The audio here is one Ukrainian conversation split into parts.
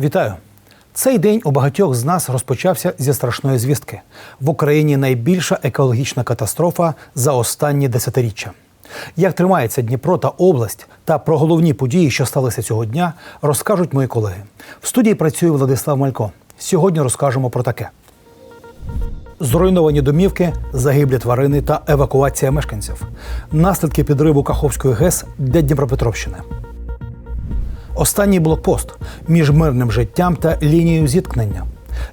Вітаю! Цей день у багатьох з нас розпочався зі страшної звістки. В Україні найбільша екологічна катастрофа за останні десятиріччя. Як тримається Дніпро та область та про головні події, що сталися цього дня, розкажуть мої колеги. В студії працює Владислав Малько. Сьогодні розкажемо про таке: зруйновані домівки, загиблі тварини та евакуація мешканців, наслідки підриву Каховської ГЕС для Дніпропетровщини. Останній блокпост між мирним життям та лінією зіткнення.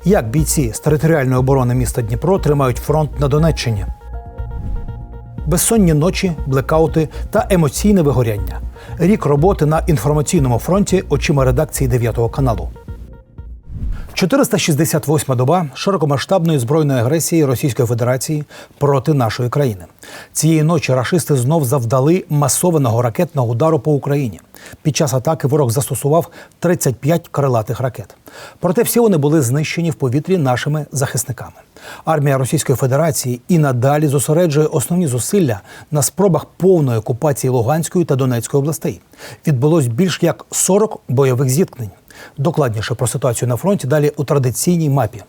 Як бійці з територіальної оборони міста Дніпро тримають фронт на Донеччині? Безсонні ночі, блекаути та емоційне вигоряння. Рік роботи на інформаційному фронті очима редакції 9 каналу. 468 доба широкомасштабної збройної агресії Російської Федерації проти нашої країни. Цієї ночі рашисти знов завдали масованого ракетного удару по Україні. Під час атаки ворог застосував 35 крилатих ракет. Проте всі вони були знищені в повітрі нашими захисниками. Армія Російської Федерації і надалі зосереджує основні зусилля на спробах повної окупації Луганської та Донецької областей. Відбулось більш як 40 бойових зіткнень. Докладніше про ситуацію на фронті далі у традиційній мапі.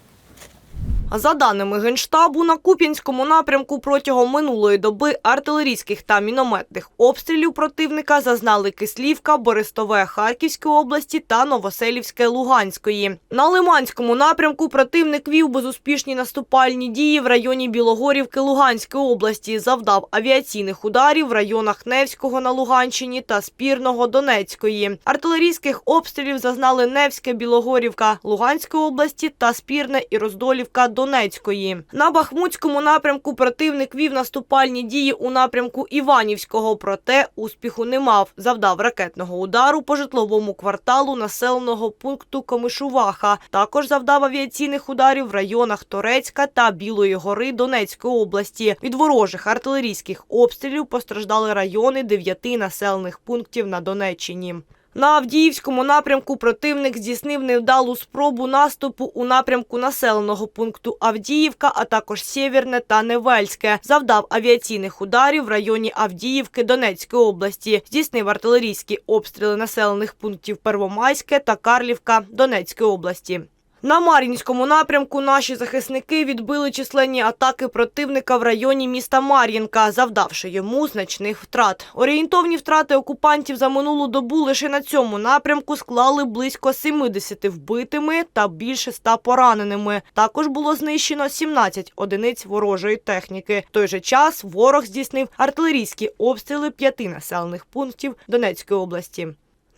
За даними Генштабу, на Куп'янському напрямку протягом минулої доби артилерійських та мінометних обстрілів противника зазнали Кислівка, Бористове Харківської області та Новоселівське Луганської. На Лиманському напрямку противник вів безуспішні наступальні дії в районі Білогорівки Луганської області, завдав авіаційних ударів в районах Невського на Луганщині та Спірного Донецької. Артилерійських обстрілів зазнали Невське, Білогорівка Луганської області та Спірне і Роздолівка Донецької. На Бахмутському напрямку противник вів наступальні дії у напрямку Іванівського, проте успіху не мав. Завдав ракетного удару по житловому кварталу населеного пункту Комишуваха. Також завдав авіаційних ударів в районах Торецька та Білої гори Донецької області. Від ворожих артилерійських обстрілів постраждали райони дев'яти населених пунктів на Донеччині. На Авдіївському напрямку противник здійснив невдалу спробу наступу у напрямку населеного пункту Авдіївка, а також Сєвєрне та Невельське. Завдав авіаційних ударів в районі Авдіївки Донецької області. Здійснив артилерійські обстріли населених пунктів Первомайське та Карлівка Донецької області. На Мар'їнському напрямку наші захисники відбили численні атаки противника в районі міста Мар'їнка, завдавши йому значних втрат. Орієнтовні втрати окупантів за минулу добу лише на цьому напрямку склали близько 70 вбитими та більше 100 пораненими. Також було знищено 17 одиниць ворожої техніки. В той же час ворог здійснив артилерійські обстріли п'яти населених пунктів Донецької області.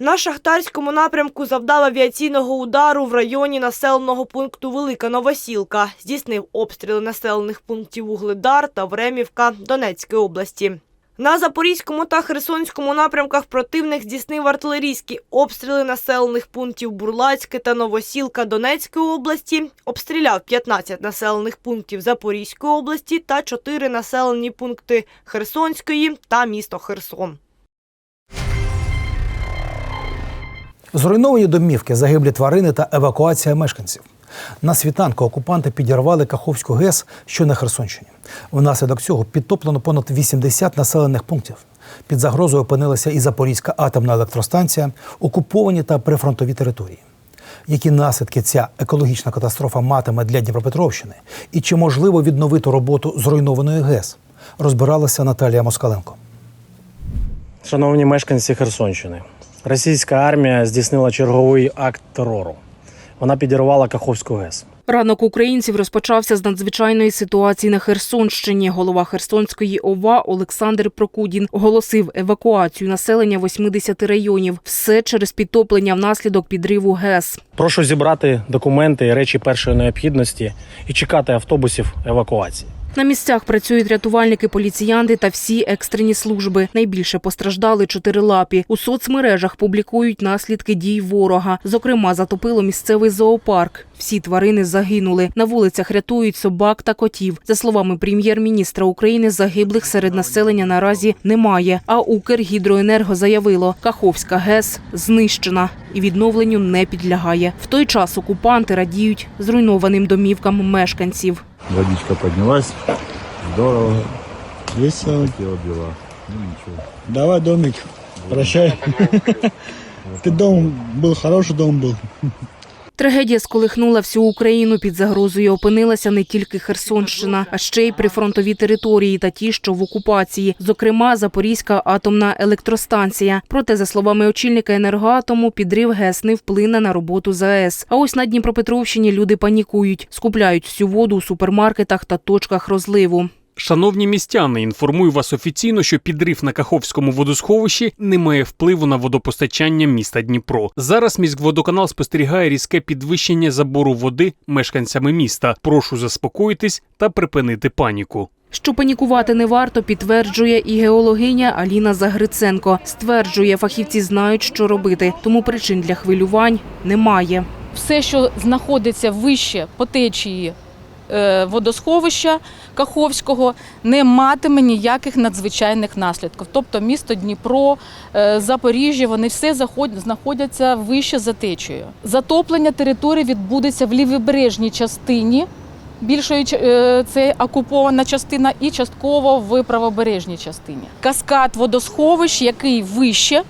На шахтарському напрямку завдав авіаційного удару в районі населеного пункту Велика Новосілка. Здійснив обстріли населених пунктів Вугледар та Времівка Донецької області. На Запорізькому та Херсонському напрямках противник здійснив артилерійські обстріли населених пунктів Бурлацьке та Новосілка Донецької області, обстріляв 15 населених пунктів Запорізької області та 4 населені пункти Херсонської та місто Херсон. Зруйновані домівки, загиблі тварини та евакуація мешканців. На світанку окупанти підірвали Каховську ГЕС, що на Херсонщині. Внаслідок цього підтоплено понад 80 населених пунктів. Під загрозою опинилася і Запорізька атомна електростанція, окуповані та прифронтові території. Які наслідки ця екологічна катастрофа матиме для Дніпропетровщини і чи можливо відновити роботу зруйнованої ГЕС? Розбиралася Наталія Москаленко. Шановні мешканці Херсонщини, російська армія здійснила черговий акт терору. Вона підірвала Каховську ГЕС. Ранок українців розпочався з надзвичайної ситуації на Херсонщині. Голова Херсонської ОВА Олександр Прокудін оголосив евакуацію населення 80 районів. Все через підтоплення внаслідок підриву ГЕС. Прошу зібрати документи і речі першої необхідності і чекати автобусів евакуації. На місцях працюють рятувальники, поліціянти та всі екстрені служби. Найбільше постраждали чотирилапі. У соцмережах публікують наслідки дій ворога. Зокрема, затопило місцевий зоопарк. Всі тварини загинули. На вулицях рятують собак та котів. За словами прем'єр-міністра України, загиблих серед населення наразі немає. А Укргідроенерго заявило, Каховська ГЕС знищена і відновленню не підлягає. В той час окупанти радіють зруйнованим домівкам мешканців. Водичка поднялась. Здорово. Весело. Тело била. Ну ничего. Давай, домик, прощай. Ты дом был, хороший дом был. Трагедія сколихнула всю Україну. Під загрозою опинилася не тільки Херсонщина, а ще й прифронтові території та ті, що в окупації, зокрема Запорізька атомна електростанція. Проте, за словами очільника енергоатому, підрив ГЕС не вплине на роботу ЗАЕС. А ось на Дніпропетровщині люди панікують, скупляють всю воду у супермаркетах та точках розливу. Шановні містяни, інформую вас офіційно, що підрив на Каховському водосховищі не має впливу на водопостачання міста Дніпро. Зараз міськводоканал спостерігає різке підвищення забору води мешканцями міста. Прошу заспокоїтись та припинити паніку. Що панікувати не варто, підтверджує і геологиня Аліна Загриценко. Стверджує, фахівці знають, що робити, тому причин для хвилювань немає. все, що знаходиться вище по течії водосховища Каховського, не матиме ніяких надзвичайних наслідків. Тобто місто Дніпро, е, Запоріжжя, вони все знаходяться вище за течією. Затоплення території відбудеться в лівобережній частині. Більшою е, це окупована частина і частково в правобережній частині. Каскад водосховищ, який вище е,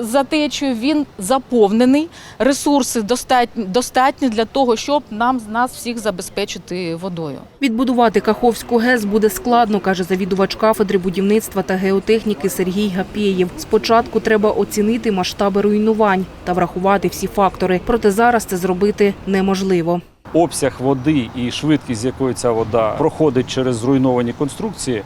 за течією, він заповнений. Ресурси достатні, достатні для того, щоб нам нас всіх забезпечити водою. Відбудувати Каховську ГЕС буде складно, каже завідувач кафедри будівництва та геотехніки Сергій Гапєєв. Спочатку треба оцінити масштаби руйнувань та врахувати всі фактори. Проте зараз це зробити неможливо. обсяг води і швидкість, з якою ця вода проходить через зруйновані конструкції, е,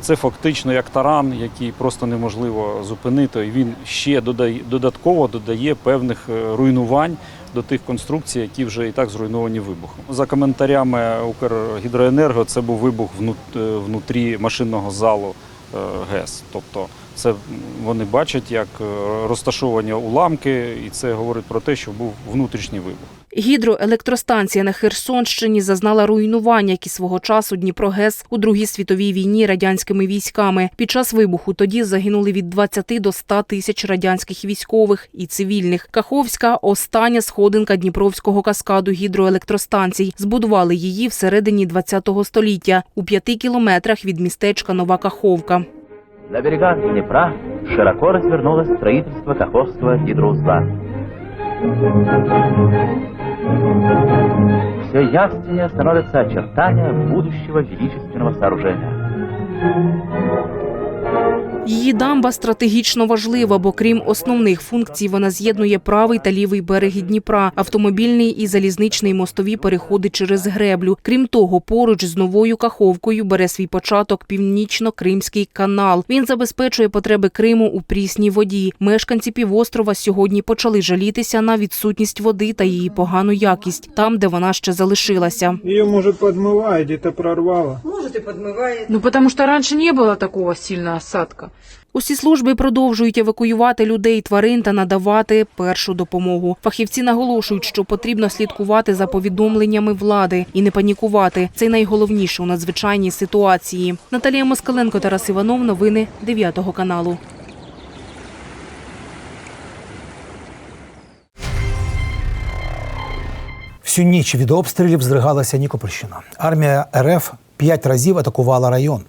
це фактично як таран, який просто неможливо зупинити. І він ще додає додатково додає певних е, руйнувань до тих конструкцій, які вже і так зруйновані вибухом. За коментарями Укргідроенерго, це був вибух е, внутрі машинного залу е, ГЕС. Тобто це вони бачать, як е, розташовані уламки, і це говорить про те, що був внутрішній вибух. Гідроелектростанція на Херсонщині зазнала руйнувань, як і свого часу Дніпрогес у Другій світовій війні радянськими військами. Під час вибуху тоді загинули від 20 до 100 тисяч радянських військових і цивільних. Каховська остання сходинка Дніпровського каскаду гідроелектростанцій. Збудували її всередині 20-го століття у п'яти кілометрах від містечка Нова Каховка. На берегах Днепра широко развернулось строительство Каховского гидроузла. Все явственнее становятся очертания будущего величественного сооружения. Її дамба стратегічно важлива, бо крім основних функцій, вона з'єднує правий та лівий береги Дніпра, автомобільний і залізничний мостові переходи через греблю. Крім того, поруч з новою каховкою бере свій початок північно-кримський канал. Він забезпечує потреби Криму у прісній воді. Мешканці півострова сьогодні почали жалітися на відсутність води та її погану якість там, де вона ще залишилася. Ее, может, подмывает, где-то прорвало. Ну, потому что раньше не было такого сильного осадка. Усі служби продовжують евакуювати людей, тварин та надавати першу допомогу. Фахівці наголошують, що потрібно слідкувати за повідомленнями влади і не панікувати. Це найголовніше у надзвичайній ситуації. Наталія Москаленко, Тарас Іванов. Новини 9 каналу. Всю ніч від обстрілів здригалася Нікопольщина. Армія РФ п'ять разів атакувала район.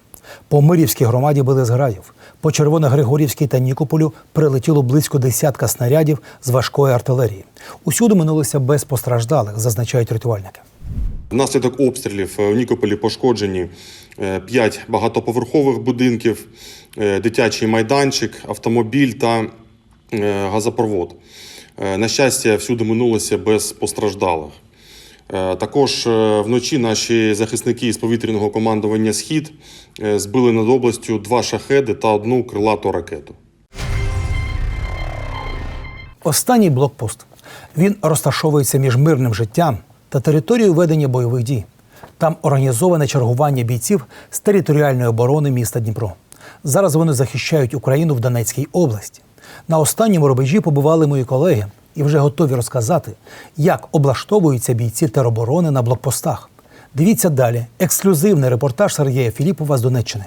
По Мирівській громаді били зграїв. По Червоногригорівській та Нікополю прилетіло близько десятка снарядів з важкої артилерії. Усюди минулося без постраждалих, зазначають рятувальники. Внаслідок обстрілів е, у Нікополі пошкоджені 5 багатоповерхових будинків, е, дитячий майданчик, автомобіль та е, газопровод. Е, На щастя, всюди минулося без постраждалих. Е, Також е, вночі наші захисники з повітряного командування Схід е, збили над областю два шахеди та одну крилату ракету. Останній блокпост. Він розташовується між мирним життям та територією ведення бойових дій. Там організоване чергування бійців з територіальної оборони міста Дніпро. Зараз вони захищають Україну в Донецькій області. На останньому рубежі побували мої колеги і вже готові розказати, як облаштовуються бійці тероборони на блокпостах. Дивіться далі. Ексклюзивний репортаж Сергія Філіпова з Донеччини.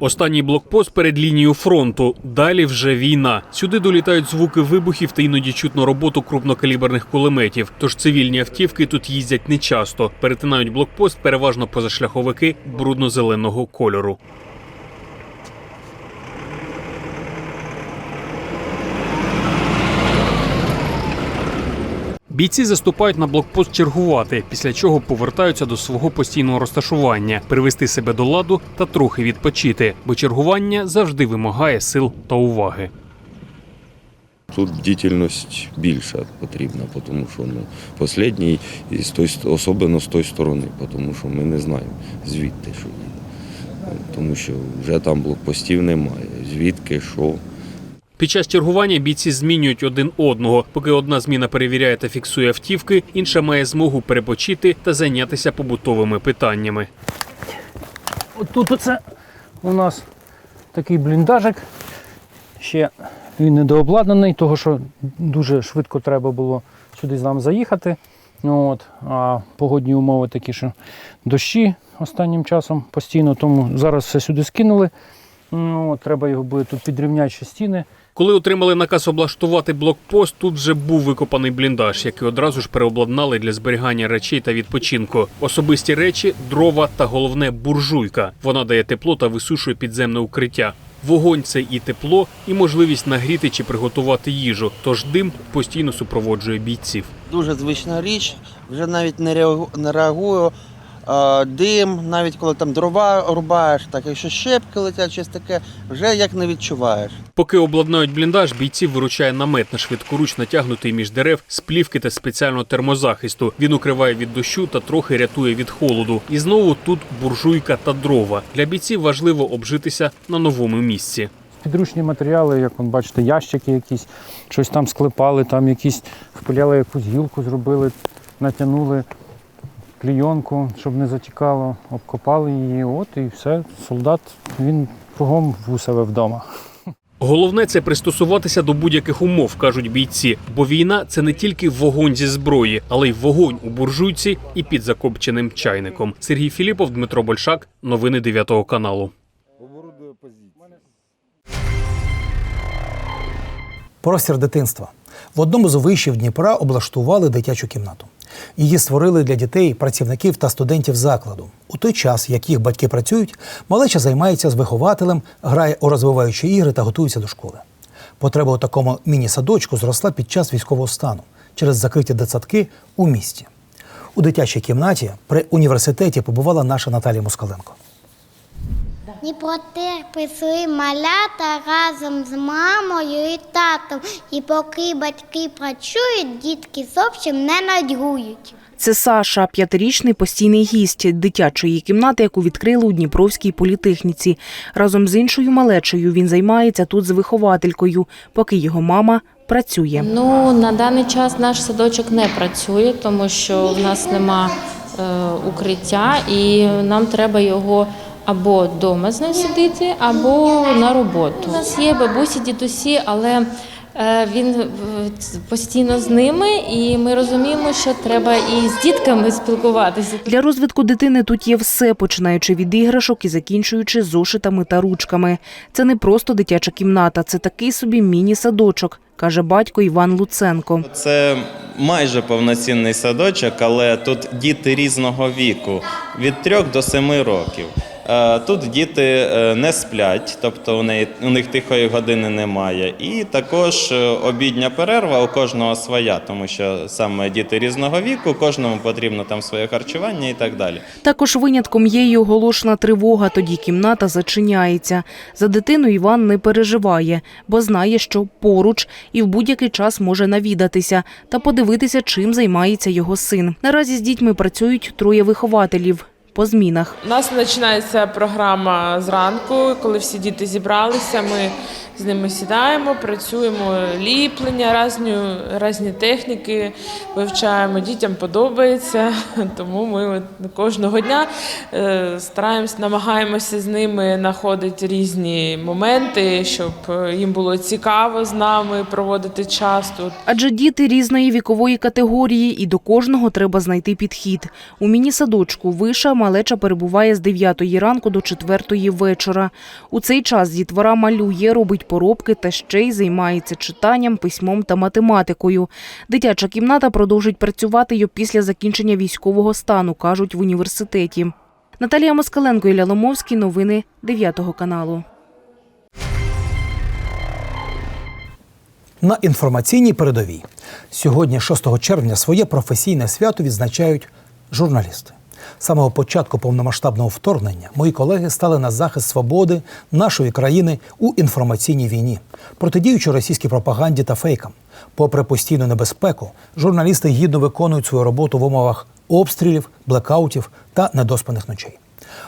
Останній блокпост перед лінією фронту. Далі вже війна. Сюди долітають звуки вибухів та іноді чутно роботу крупнокаліберних кулеметів. Тож цивільні автівки тут їздять нечасто. Перетинають блокпост переважно позашляховики брудно-зеленого кольору. Бійці заступають на блокпост чергувати, після чого повертаються до свого постійного розташування, привести себе до ладу та трохи відпочити, бо чергування завжди вимагає сил та уваги. Тут бдительність більша потрібна, тому що ну, останній, і з той, особливо з тої сторони, тому що ми не знаємо, звідти що їде. Тому що вже там блокпостів немає. Звідки, що. Під час чергування бійці змінюють один одного. Поки одна зміна перевіряє та фіксує автівки, інша має змогу перепочити та зайнятися побутовими питаннями. Тут оце у нас такий бліндажик. Ще він недообладнаний, того що дуже швидко треба було сюди з нам заїхати. Ну, От, а погодні умови такі, що дощі останнім часом постійно, тому зараз все сюди скинули. Ну, от, треба його буде тут підрівняти ще стіни. Коли отримали наказ облаштувати блокпост, тут вже був викопаний бліндаж, який одразу ж переобладнали для зберігання речей та відпочинку. Особисті речі, дрова та головне буржуйка. Вона дає тепло та висушує підземне укриття. Вогонь це і тепло, і можливість нагріти чи приготувати їжу. Тож дим постійно супроводжує бійців. Дуже звична річ, вже навіть не реагу- не реагую. Е, Дим, навіть коли там дрова рубаєш, так якщо щепки летять, щось таке, вже як не відчуваєш. Поки обладнають бліндаж, бійців виручає намет на швидкоруч натягнутий між дерев з плівки та спеціального термозахисту. Він укриває від дощу та трохи рятує від холоду. І знову тут буржуйка та дрова. Для бійців важливо обжитися на новому місці. Підручні матеріали, як ви бачите, ящики якісь, щось там склепали, там якісь впиляли якусь гілку, зробили, натягнули клійонку, щоб не затікало, обкопали її. От і все. Солдат він кругом в у себе вдома. Головне це пристосуватися до будь-яких умов, кажуть бійці. Бо війна це не тільки вогонь зі зброї, але й вогонь у буржуйці і під закопченим чайником. Сергій Філіпов, Дмитро Большак, новини 9 каналу. Простір дитинства. В одному з вишів Дніпра облаштували дитячу кімнату. Її створили для дітей, працівників та студентів закладу. У той час, як їх батьки працюють, малеча займається з вихователем, грає у розвиваючі ігри та готується до школи. Потреба у такому міні-садочку зросла під час військового стану через закриті дитсадки у місті. У дитячій кімнаті при університеті побувала наша Наталія Москаленко. Дніпротер прийшли малята разом з мамою і татом. І поки батьки працюють, дітки зовсім не нудьгують. Це Саша, п'ятирічний постійний гість дитячої кімнати, яку відкрили у Дніпровській політехніці. Разом з іншою малечею він займається тут з вихователькою, поки його мама працює. Ну на даний час наш садочок не працює, тому що в нас нема е, укриття, і нам треба його або вдома з ним сидіти, або на роботу. У нас є бабусі, дідусі, але е, він е, постійно з ними, і ми розуміємо, що треба і з дітками спілкуватися. Для розвитку дитини тут є все, починаючи від іграшок і закінчуючи зошитами та ручками. Це не просто дитяча кімната, це такий собі міні-садочок, каже батько Іван Луценко. Це майже повноцінний садочок, але тут діти різного віку від 3 до 7 років. Е, Тут діти е, не сплять, тобто у неї- у них тихої години немає. І також е, обідня перерва у кожного своя, тому що саме діти різного віку, кожному потрібно там своє харчування і так далі. Також винятком є й оголошена тривога, тоді кімната зачиняється. За дитину Іван не переживає, бо знає, що поруч і в будь-який час може навідатися та подивитися, чим займається його син. Наразі з дітьми працюють троє вихователів по змінах. У нас починається програма зранку, коли всі діти зібралися. Ми з ними сідаємо, працюємо ліплення, різні, різні техніки вивчаємо. Дітям подобається, тому ми кожного дня е, стараємось, намагаємося з ними знаходити різні моменти, щоб е, їм було цікаво з нами проводити час тут. Адже діти різної вікової категорії, і до кожного треба знайти підхід. У міні-садочку виша малеча перебуває з 9 ранку до 4 вечора. У цей час дітвора малює, робить поробки та ще й займається читанням, письмом та математикою. Дитяча кімната продовжить працювати й після закінчення військового стану, кажуть в університеті. Наталія Москаленко, Ілля Ломовський. Новини 9 каналу. на інформаційній передовій. Сьогодні, 6 червня, своє професійне свято відзначають журналісти. З самого початку повномасштабного вторгнення мої колеги стали на захист свободи нашої країни у інформаційній війні, протидіючи російській пропаганді та фейкам. Попри постійну небезпеку, журналісти гідно виконують свою роботу в умовах обстрілів, блекаутів та недоспаних ночей.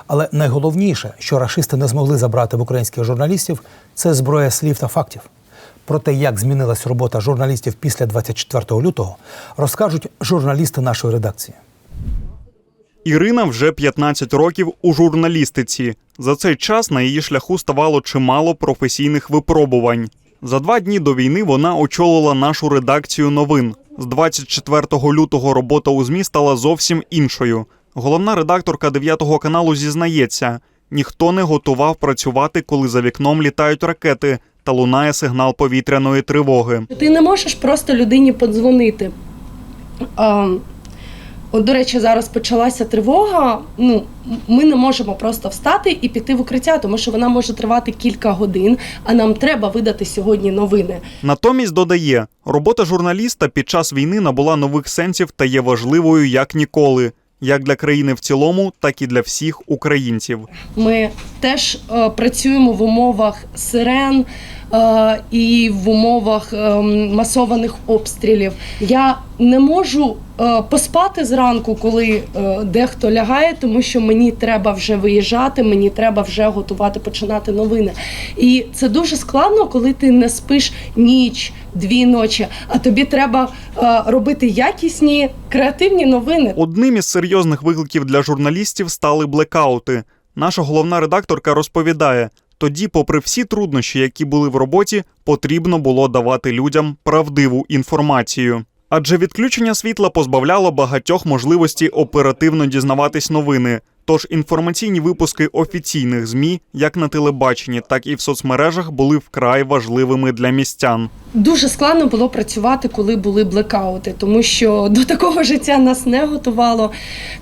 Але найголовніше, що рашисти не змогли забрати в українських журналістів, це зброя слів та фактів. Про те, як змінилась робота журналістів після 24 лютого, розкажуть журналісти нашої редакції. Ірина вже 15 років у журналістиці. За цей час на її шляху ставало чимало професійних випробувань. За два дні до війни вона очолила нашу редакцію новин. З 24 лютого робота у ЗМІ стала зовсім іншою. Головна редакторка 9 каналу зізнається: ніхто не готував працювати, коли за вікном літають ракети та лунає сигнал повітряної тривоги. Ти не можеш просто людині подзвонити. От, до речі, зараз почалася тривога. Ну, ми не можемо просто встати і піти в укриття, тому що вона може тривати кілька годин, а нам треба видати сьогодні новини. Натомість додає, робота журналіста під час війни набула нових сенсів та є важливою як ніколи, як для країни в цілому, так і для всіх українців. Ми теж е, працюємо в умовах сирен і в умовах е, масованих обстрілів. Я не можу е, поспати зранку, коли е, дехто лягає, тому що мені треба вже виїжджати, мені треба вже готувати починати новини. І це дуже складно, коли ти не спиш ніч, дві ночі, а тобі треба е, робити якісні креативні новини. Одним із серйозних викликів для журналістів стали блекаути. Наша головна редакторка розповідає: тоді, попри всі труднощі, які були в роботі, потрібно було давати людям правдиву інформацію. Адже відключення світла позбавляло багатьох можливості оперативно дізнаватись новини. Тож інформаційні випуски офіційних ЗМІ, як на телебаченні, так і в соцмережах, були вкрай важливими для містян. Дуже складно було працювати, коли були блекаути, тому що до такого життя нас не готувало.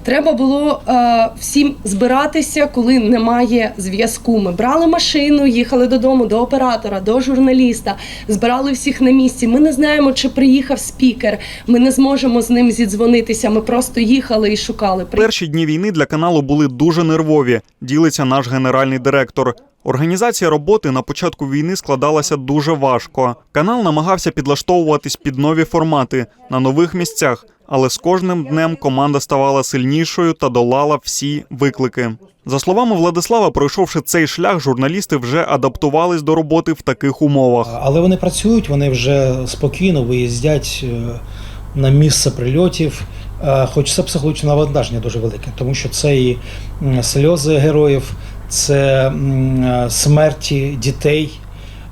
Треба було е, всім збиратися, коли немає зв'язку. Ми брали машину, їхали додому до оператора, до журналіста, збирали всіх на місці. Ми не знаємо, чи приїхав спікер. Ми не зможемо з ним зідзвонитися. Ми просто їхали і шукали. Перші дні війни для каналу були дуже нервові. Ділиться наш генеральний директор. Організація роботи на початку війни складалася дуже важко. Канал намагався підлаштовуватись під нові формати на нових місцях, але з кожним днем команда ставала сильнішою та долала всі виклики. За словами Владислава, пройшовши цей шлях, журналісти вже адаптувались до роботи в таких умовах. Але вони працюють, вони вже спокійно виїздять е, на місце прильотів. Е, Хоч це психологічне навантаження дуже велике, тому що це і сльози героїв, це е, смерті дітей.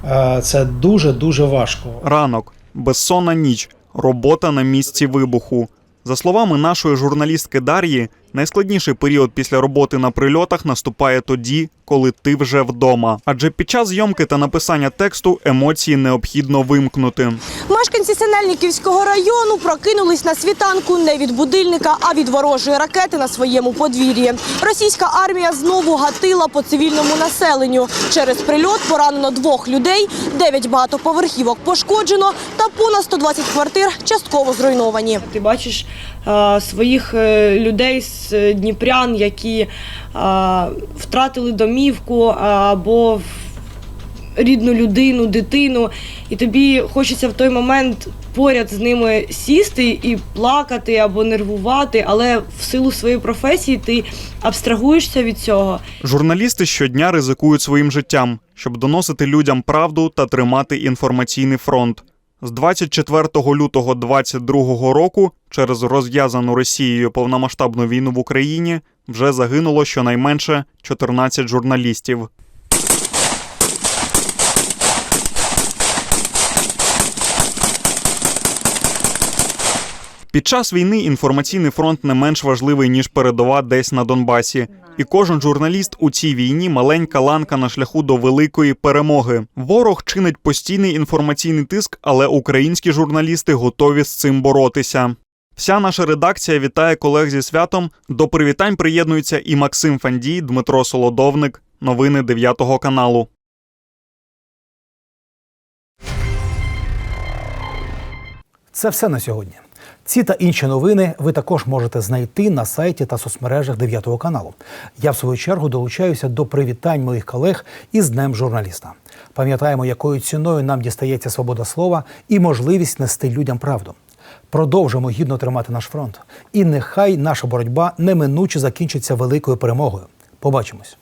Е, Це дуже дуже важко. Ранок, безсонна ніч, робота на місці вибуху. За словами нашої журналістки Дар'ї, найскладніший період після роботи на прильотах наступає тоді, коли ти вже вдома. Адже під час зйомки та написання тексту емоції необхідно вимкнути. Мешканці Синельниківського району прокинулись на світанку не від будильника, а від ворожої ракети на своєму подвір'ї. Російська армія знову гатила по цивільному населенню. Через прильот поранено двох людей, дев'ять багатоповерхівок пошкоджено та понад 120 квартир частково зруйновані. Ти бачиш своїх е, людей з е, Дніпрян, які втратили домівку або рідну людину, дитину, і тобі хочеться в той момент поряд з ними сісти і плакати або нервувати, але в силу своєї професії ти абстрагуєшся від цього. Журналісти щодня ризикують своїм життям, щоб доносити людям правду та тримати інформаційний фронт. З 24 лютого 2022 року через розв'язану Росією повномасштабну війну в Україні вже загинуло щонайменше 14 журналістів. Під час війни інформаційний фронт не менш важливий ніж передова десь на Донбасі. І кожен журналіст у цій війні маленька ланка на шляху до великої перемоги. Ворог чинить постійний інформаційний тиск, але українські журналісти готові з цим боротися. Вся наша редакція вітає колег зі святом. До привітань приєднуються і Максим Фандій, Дмитро Солодовник. Новини 9 каналу. Це все на сьогодні. Ці та інші новини ви також можете знайти на сайті та соцмережах 9 каналу. Я в свою чергу долучаюся до привітань моїх колег із Днем журналіста. Пам'ятаємо, якою ціною нам дістається свобода слова і можливість нести людям правду. Продовжимо гідно тримати наш фронт. І нехай наша боротьба неминуче закінчиться великою перемогою. Побачимось.